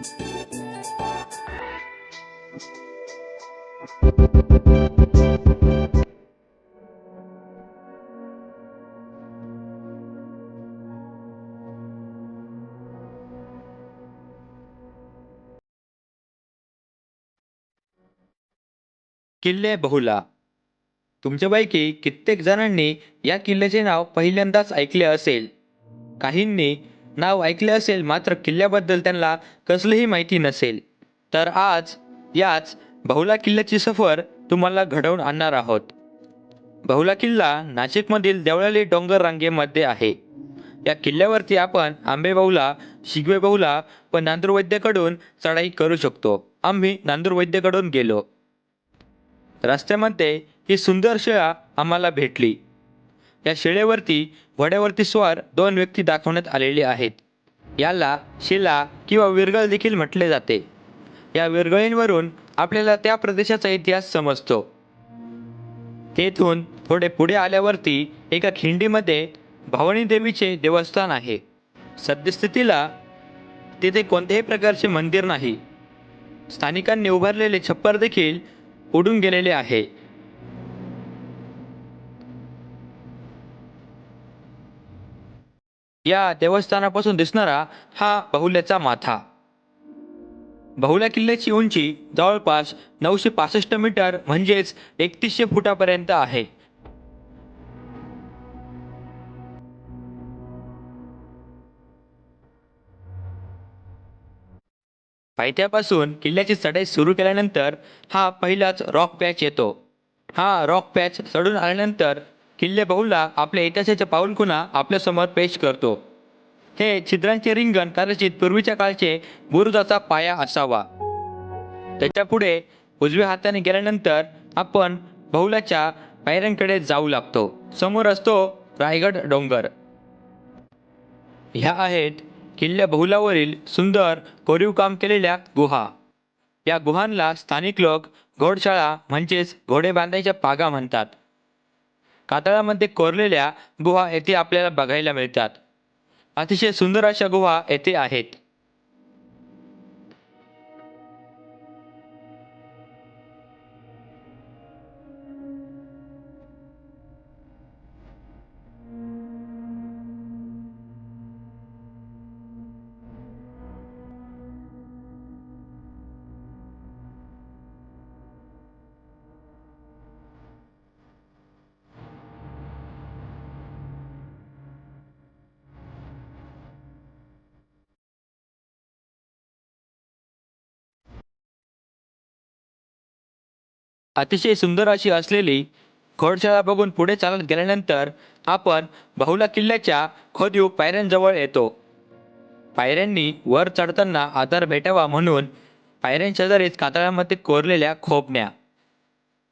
किल्ले बहुला. तुमच्यापैकी कित्येक जणांनी या किल्ल्याचे नाव पहिल्यांदाच ऐकले असेल. काहींनी नाव ऐकले असेल मात्र किल्ल्याबद्दल त्यांना कसलीही माहिती नसेल. तर आज याच बहुला किल्ल्याची सफर तुम्हाला घडवून आणणार आहोत. बहुला किल्ला नाशिकमधील देवळाली डोंगर रांगेमध्ये आहे. या किल्ल्यावरती आपण आंबे बहुला शिगवे बहुला व नांदूर वैद्यकडून चढाई करू शकतो. आम्ही नांदूर वैद्यकडून गेलो. रस्त्यामध्ये ही सुंदर शिळा आम्हाला भेटली. या शिळेवरती घोड्यावरती स्वार दोन व्यक्ती दाखवण्यात आलेले आहेत. याला शिला किंवा विरगळ देखील म्हटले जाते. या विरगळींवरून आपल्याला त्या प्रदेशाचा इतिहास समजतो. तेथून थोडे पुढे आल्यावरती एका खिंडीमध्ये भवानी देवीचे देवस्थान आहे. सद्यस्थितीला तिथे कोणत्याही प्रकारचे मंदिर नाही. स्थानिकांनी उभारलेले छप्पर देखील उडून गेलेले आहे. या देवस्थानापासून दिसणारा हा बहुल्याचा माथा. बहुल्या किल्ल्याची उंची जवळपास नऊशे पासष्ट मीटर म्हणजेच एकतीसशे फुटापर्यंत आहे. पायथ्यापासून किल्ल्याची चढाई सुरू केल्यानंतर हा पहिलाच रॉक पॅच येतो. हा रॉक पॅच चढून आल्यानंतर किल्ले बहुला आपल्या इतिहासाच्या पाऊलखुणा आपल्यासमोर पेश करतो. हे छिद्रांचे रिंगण कदाचित पूर्वीच्या काळचे बुरुजाचा पाया असावा. त्याच्या पुढे उजव्या हाताने गेल्यानंतर आपण बहुलाच्या पायऱ्यांकडे जाऊ लागतो. समोर असतो रायगड डोंगर. ह्या आहेत किल्ल्या बहुलावरील सुंदर कोरीव काम केलेल्या गुहा. या गुहांना स्थानिक लोक घोडशाळा म्हणजेच घोडे बांधायच्या पागा म्हणतात. कातळामध्ये कोरलेल्या गुहा येथे आपल्याला बघायला मिळतात. अतिशय सुंदर अशा गुहा येथे आहेत. अतिशय सुंदर अशी असलेली घोडशाळा बघून पुढे चालत गेल्यानंतर आपण बहुला किल्ल्याच्या खोदीव पायऱ्यांजवळ येतो. पायऱ्यांनी वर चढताना आधार भेटावा म्हणून पायऱ्यांशेजारीच कातळामध्ये कोरलेल्या खोबण्या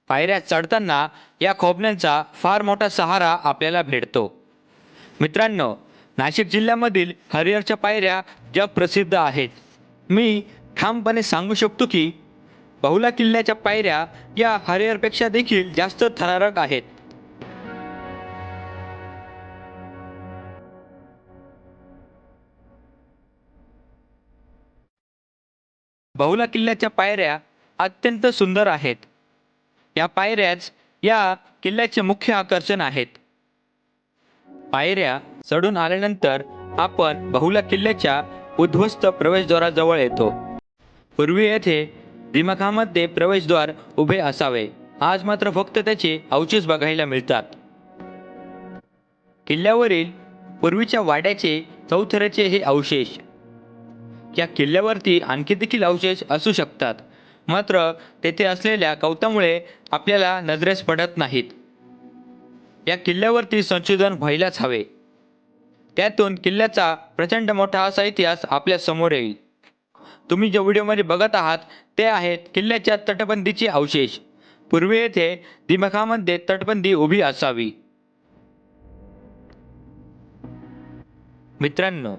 पायऱ्या चढताना या खोबण्यांचा फार मोठा सहारा आपल्याला भेटतो. मित्रांनो नाशिक जिल्ह्यामधील हरिहरच्या पायऱ्या जगप्रसिद्ध आहेत. मी ठामपणे सांगू शकतो की बहुला किल्ल्याच्या पायऱ्या या हरिहरपेक्षा देखील जास्त थरारक आहेत. बहुला किल्ल्याच्या पायऱ्या अत्यंत सुंदर आहेत. या पायऱ्याच या किल्ल्याचे मुख्य आकर्षण आहेत. पायऱ्या चढून आल्यानंतर आपण बहुला किल्ल्याच्या उद्ध्वस्त प्रवेशद्वाराजवळ येतो. पूर्वी येथे दिमाखामध्ये प्रवेशद्वार उभे असावे. आज मात्र फक्त त्याचे अवशेष बघायला मिळतात. किल्ल्यावरील पूर्वीच्या वाड्याचे चौथऱ्याचे हे अवशेष. या किल्ल्यावरती आणखी देखील अवशेष असू शकतात. मात्र तेथे असलेल्या कवतामुळे आपल्याला नजरेस पडत नाहीत. या किल्ल्यावरती संशोधन व्हायलाच हवे. त्यातून किल्ल्याचा प्रचंड मोठा असा इतिहास आपल्यासमोर येईल. तुम्ही ज्या व्हिडिओमध्ये बघत आहात ते आहेत किल्ल्याच्या तटबंदीचे अवशेष. पूर्वी येथे दिमाखामध्ये तटबंदी उभी असावी. मित्रांनो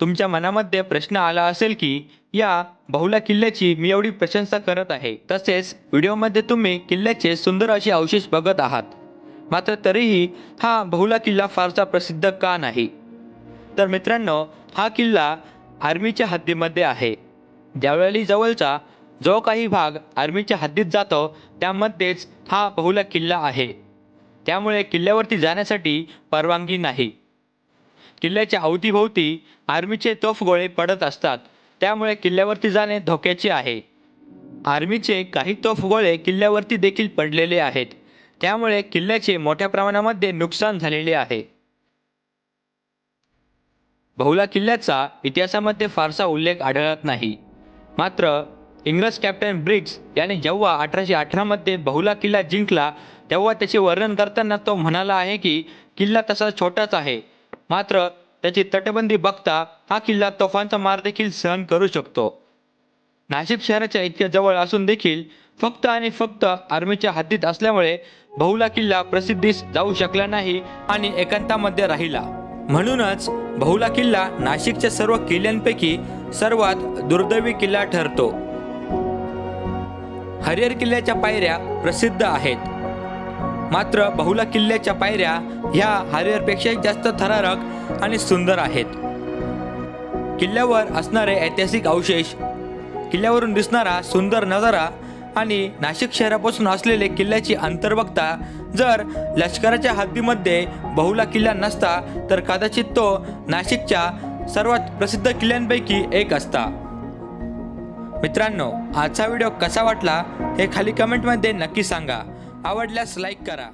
तुमच्या मनामध्ये प्रश्न आला असेल की या बहुला किल्ल्याची मी एवढी प्रशंसा करत आहे. तसेच व्हिडिओमध्ये तुम्ही किल्ल्याचे सुंदर असे अवशेष बघत आहात. मात्र तरीही हा बहुला किल्ला फारसा प्रसिद्ध का नाही? तर मित्रांनो हा किल्ला आर्मीच्या हद्दीमध्ये आहे. ज्यावेळी जवळचा जो काही भाग आर्मीच्या हद्दीत जातो त्यामध्येच हा बहुला किल्ला आहे. त्यामुळे किल्ल्यावरती जाण्यासाठी परवानगी नाही. किल्ल्याच्या अवतीभोवती आर्मीचे तोफगोळे पडत असतात. त्यामुळे किल्ल्यावरती जाणे धोक्याचे आहे. आर्मीचे काही तोफगोळे किल्ल्यावरती देखील पडलेले आहेत. त्यामुळे किल्ल्याचे मोठ्या प्रमाणामध्ये नुकसान झालेले आहे. बहुला किल्ल्याचा इतिहासामध्ये फारसा उल्लेख आढळत नाही. मात्र इंग्रज कॅप्टन ब्रिग्स याने जेव्हा अठराशे अठरामध्ये बहुला किल्ला जिंकला तेव्हा त्याचे वर्णन करताना तो म्हणाला आहे की किल्ला तसा छोटाच आहे. मात्र त्याची तटबंदी बघता हा किल्ला तोफांचा मार देखील सहन करू शकतो. नाशिक शहराच्या इतक्या जवळ असून देखील फक्त आणि फक्त आर्मीच्या हद्दीत असल्यामुळे बहुला किल्ला प्रसिद्धीस जाऊ शकला नाही आणि एकांतामध्ये राहिला. म्हणूनच बहुला किल्ला नाशिकच्या सर्व किल्ल्यांपैकी सर्वात दुर्दैवी किल्ला ठरतो. हरिहर किल्ल्याच्या पायऱ्या प्रसिद्ध आहेत. मात्र बहुला किल्ल्याच्या पायऱ्या ह्या हरिहरपेक्षाही जास्त थरारक आणि सुंदर आहेत. किल्ल्यावर असणारे ऐतिहासिक अवशेष किल्ल्यावरून दिसणारा सुंदर नजारा आणि नाशिक शहरापासून असलेले किल्ल्याची अंतर्वक्ता जर लष्कराच्या हद्दीमध्ये बहुला किल्ला नसता तर कदाचित तो नाशिकच्या सर्वात प्रसिद्ध किल्ल्यांपैकी एक असता. मित्रांनो आजचा व्हिडिओ कसा वाटला हे खाली कमेंटमध्ये नक्की सांगा. आवडल्यास लाईक करा.